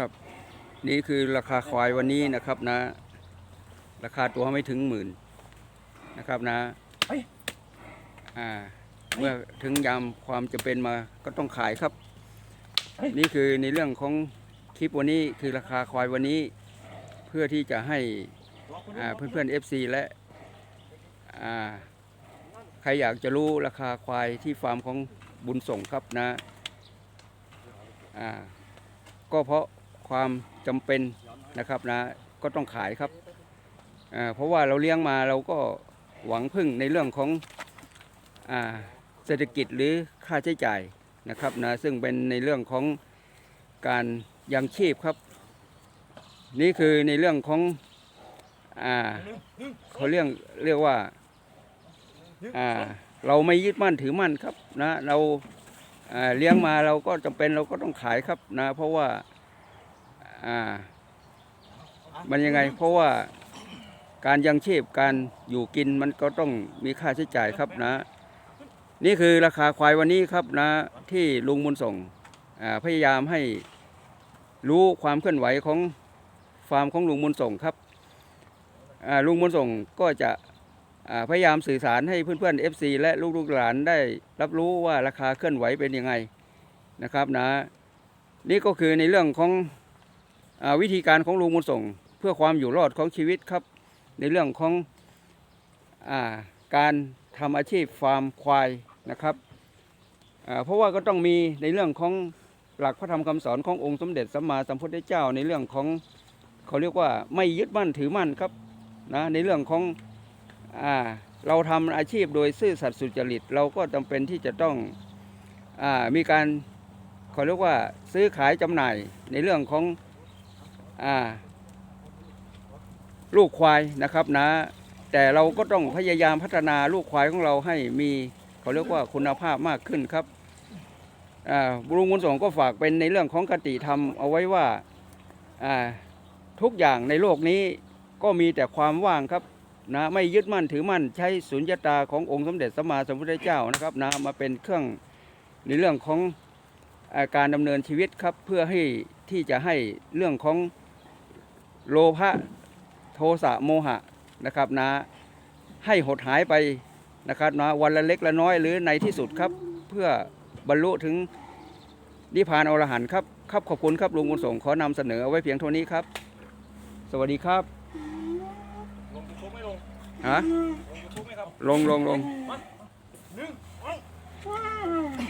ครับ นี่คือราคาควายวันนี้นะครับนะ ราคาตัวไม่ถึงหมื่นนะครับนะอ่าเมื่อถึงยามความจะเป็นมาก็ต้องขายครับ นี่คือในเรื่องของคลิปวันนี้คือราคาควายวันนี้ เพื่อที่จะให้อ่าเพื่อนๆ FC และอ่าใครอยากจะรู้ราคาควายที่ฟาร์มของ บุญส่งครับนะอ่าก็เพราะความจำเป็นนะครับนะก็ต้องขายครับอ่าเพราะว่าเราเลี้ยงมาเราก็หวังพึ่งในเรื่องของอ่าเศรษฐกิจหรือค่าใช้จ่ายนะครับนะซึ่งเป็นในเรื่องของการยังชีพครับ นี่คือในเรื่องของอ่าเขาเรียกเรียกว่าอ่า เราไม่ยึดมั่นถือมั่นครับนะเราเลี้ยงมาเราก็จำเป็นเราก็ต้องขายครับนะเพราะว่าอ่ามันยังไงเพราะว่าการยังชีพการอยู่กินมันก็ต้องมีค่าใช้จ่ายครับนะ นี่คือราคาควายวันนี้ครับนะที่ลุงบุญส่งพยายามให้รู้ความเคลื่อนไหวของฟาร์มของลุงบุญส่งครับลุงบุญส่งก็จะ พยายามสื่อสารให้เพื่อนๆ FC และลูกๆหลานได้รับรู้ว่าราคาเคลื่อนไหวเป็นยังไงนะครับนะนี่ก็คือในเรื่องของอวิธีการของลุงบุญส่ง เพื่อความอยู่รอดของชีวิตครับ ในเรื่องของอาการทำอาชีพฟาร์มควายนะครับเพราะว่าก็ต้องมีในเรื่องของหลักพระธรรมคำสอนขององค์สมเด็จสัมมาสัมพุทธเจ้าในเรื่องของเขาเรียกว่าไม่ยึดมั่นถือมั่นครับนะในเรื่องของ เราทำอาชีพโดยซื่อสัตย์สุจริต เราก็จำเป็นที่จะต้องอมีการเขาเรียกว่าซื้อขายจำหน่ายในเรื่องของอลูกควายนะครับนะ แต่เราก็ต้องพยายามพัฒนาลูกควายของเราให้มีเขาเรียกว่าคุณภาพมากขึ้นครับอ่าลุงบุญส่งก็ฝากเป็นในเรื่องของคติธรรมเอาไว้ว่าทุกอย่างในโลกนี้ก็มีแต่ความว่างครับ นะไม่ยึดมั่นถือมั่นใช้สุญญตาขององค์สมเด็จสัมมาสัมพุทธเจ้านะครับนะมาเป็นเครื่องในเรื่องของอาการดำเนินชีวิตครับเพื่อให้ที่จะให้เรื่องของโลภะโทสะโมหะนะครับนะให้หดหายไปนะครับนะวันละเล็กละน้อยหรือในที่สุดครับ เพื่อบรรลุถึงนิพพานอรหันต์ครับครับขอบคุณครับลุงบุญส่งขอนำเสนอเอาไว้เพียงเท่านี้ครับ สวัสดีครับ ฮะลงลงลง